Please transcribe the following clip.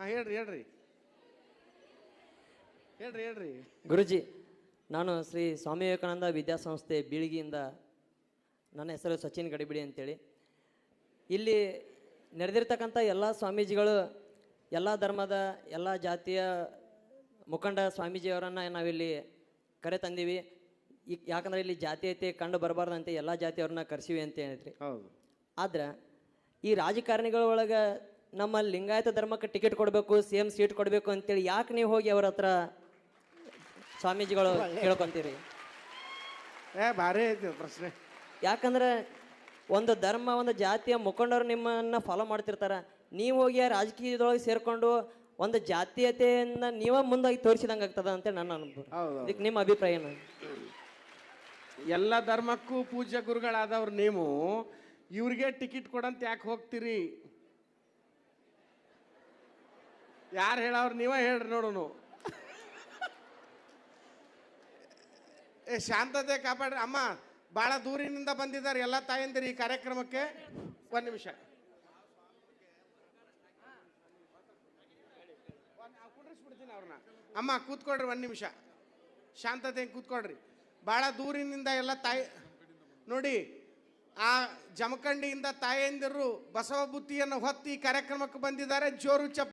ಹಾಂ ಹೇಳ್ರಿ ಹೇಳ್ರಿ. ಹೇಳ್ರಿ ಹೇಳ್ರಿ. ಗುರುಜಿ ನಾನು ಶ್ರೀ ಸ್ವಾಮಿ ವಿವೇಕಾನಂದ ವಿದ್ಯಾಸಂಸ್ಥೆ ಬೀಳಿಗಿಯಿಂದ ನನ್ನ ಹೆಸರು ಸಚಿನ್ ಗಡಿಬಿಡಿ ಅಂತೇಳಿ. ಇಲ್ಲಿ ನೆರೆದಿರ್ತಕ್ಕಂಥ ಎಲ್ಲ ಸ್ವಾಮೀಜಿಗಳು ಎಲ್ಲ ಧರ್ಮದ ಎಲ್ಲ ಜಾತಿಯ ಮುಖಂಡ ಸ್ವಾಮೀಜಿಯವರನ್ನು ನಾವಿಲ್ಲಿ ಕರೆ ತಂದೀವಿ. ಈ ಯಾಕಂದ್ರೆ ಇಲ್ಲಿ ಜಾತೀಯತೆ ಕಂಡು ಬರಬಾರ್ದಂತೆ ಎಲ್ಲ ಜಾತಿಯವ್ರನ್ನ ಕರೆಸಿವಿ ಅಂತ ಹೇಳಿದ್ರಿ. ಹೌದು. ಆದ್ರೆ ಈ ರಾಜಕಾರಣಿಗಳ ಒಳಗೆ ನಮ್ಮ ಲಿಂಗಾಯತ ಧರ್ಮಕ್ಕೆ ಟಿಕೆಟ್ ಕೊಡಬೇಕು ಸಿ ಎಂ ಸೀಟ್ ಕೊಡಬೇಕು ಅಂತೇಳಿ ಯಾಕೆ ನೀವು ಹೋಗಿ ಅವ್ರ ಹತ್ರ ಸ್ವಾಮೀಜಿಗಳು ಕೇಳ್ಕೊಂತೀರಿ? ಏ ಭಾರಿ ಐತಿ ಪ್ರಶ್ನೆ. ಯಾಕಂದ್ರೆ ಒಂದು ಧರ್ಮ ಒಂದು ಜಾತಿಯ ಮುಖಂಡರು ನಿಮ್ಮನ್ನ ಫಾಲೋ ಮಾಡ್ತಿರ್ತಾರೆ. ನೀವು ಹೋಗಿ ಆ ರಾಜಕೀಯದೊಳಗೆ ಸೇರ್ಕೊಂಡು ಒಂದು ಜಾತೀಯತೆಯನ್ನ ನೀವ ಮುಂದಾಗಿ ತೋರಿಸಿದಂಗೆ ಆಗ್ತದ ಅಂತ ನನ್ನ ಅನುಭವ. ಹೌದು ಇದಕ್ಕೆ ನಿಮ್ಮ ಅಭಿಪ್ರಾಯ ಏನು? ಎಲ್ಲ ಧರ್ಮಕ್ಕೂ ಪೂಜ್ಯ ಗುರುಗಳಾದವ್ರು ನೀವು ಇವ್ರಿಗೆ ಟಿಕೆಟ್ ಕೊಡಂತ ಯಾಕೆ ಹೋಗ್ತೀರಿ? ಯಾರು ಹೇಳವ್ರು ನೀವೇ ಹೇಳ್ರಿ ನೋಡೋನು. ಏ, ಶಾಂತತೆ ಕಾಪಾಡ್ರಿ. ಅಮ್ಮ ಭಾಳ ದೂರಿನಿಂದ ಬಂದಿದ್ದಾರೆ ಎಲ್ಲ ತಾಯಂದಿರು ಈ ಕಾರ್ಯಕ್ರಮಕ್ಕೆ. ಒಂದು ನಿಮಿಷ. ಕುಂಡ್ರಿಸ್ಬಿಡ್ತೀನಿ ಅವ್ರನ್ನ ಅಮ್ಮ, ಕೂತ್ಕೊಳ್ರಿ ಒಂದು ನಿಮಿಷ. ಶಾಂತತೆ ಕೂತ್ಕೊಳ್ರಿ. ಭಾಳ ದೂರಿನಿಂದ ಎಲ್ಲ ತಾಯಿ ನೋಡಿ, ಆ ಜಮಖಂಡಿಯಿಂದ ತಾಯಂದಿರು ಬಸವ ಬುತ್ತಿಯನ್ನು ಹೊತ್ತಿ ಕಾರ್ಯಕ್ರಮಕ್ಕೆ ಬಂದಿದ್ದಾರೆ. ಜೋರು ಚಪ್ಪ